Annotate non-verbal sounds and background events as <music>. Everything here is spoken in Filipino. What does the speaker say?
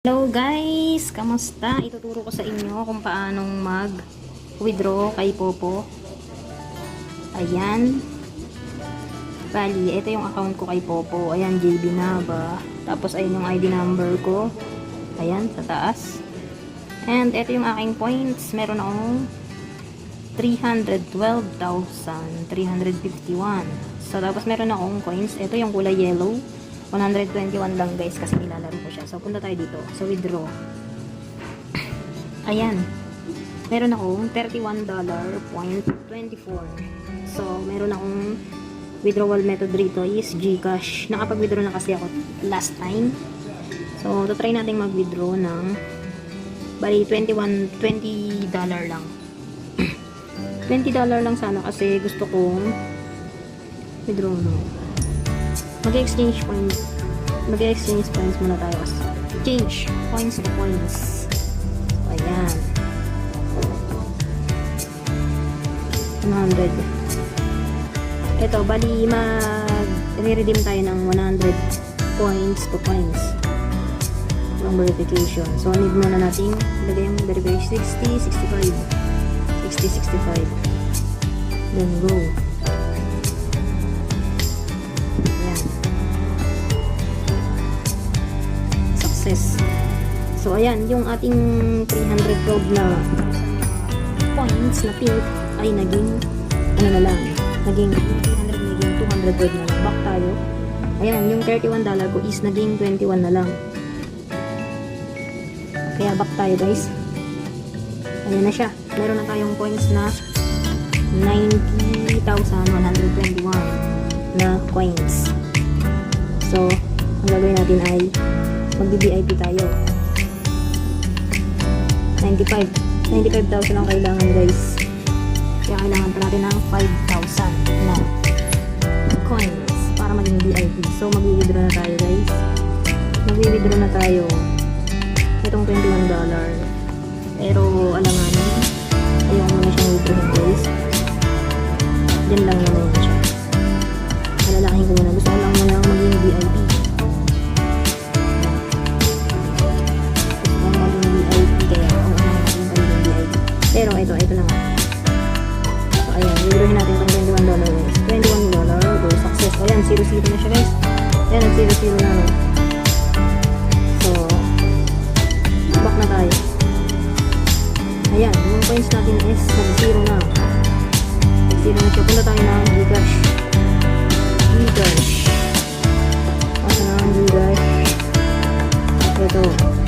Hello guys! Kamusta? Ituturo ko sa inyo kung paanong mag-withdraw kay Popo. Ayan. Bali, ito yung account ko kay Popo. Ayan, JB Nava. Tapos, ayun yung ID number ko. Ayan, sa taas. And, ito yung aking points. Meron akong 312,351. So, tapos meron akong coins. Ito yung kulay yellow. 121 lang guys kasi nilalaro ko siya. So, punta tayo dito sa withdraw. Ayan. Meron akong $31.24. So, meron akong withdrawal method rito is Gcash. Nakapag-withdraw na kasi ako last time. So, try natin mag-withdraw ng bali 21 $20 lang. <clears throat> $20 lang sana kasi gusto kong withdraw no mag-exchange points. Mag-exchange points muna tayo. Change points to points. So, ayan. 100. Ito, bali mag-redeem tayo ng 100 points to points. Ng verification. So, need muna natin ilagay yung verification 60, 65. 60, 65. Then go. So, ayan, yung ating 300 gold na points na pink ay naging, ano na lang, naging 300, naging 200 gold na lang. Back tayo. Ayan, yung 31 dollar ko is naging 21 na lang. Kaya back tayo guys. Ayan na siya. Meron na tayong points na 90,121 na coins. So, ang gagawin natin ay mag-VIP tayo. 95. 95,000 ang kailangan guys. Kaya kailangan pa natin ng 5,000 na coins para maging VIP. So, mag-withdraw na tayo guys. Mag-withdraw na tayo. Itong 21 dollar. Pero, alanganin. Ayoko muna siyang withdraw guys. Diyan lang naman siya. nag-0-0 na siya guys. Ayan, nag-0-0 na no. So, back na tayo. Ayan, yung coins natin is nag-0 na. Nag-0 na siya. Punta tayo ng Gcash. Gcash. Punta na ng Gcash. Ito.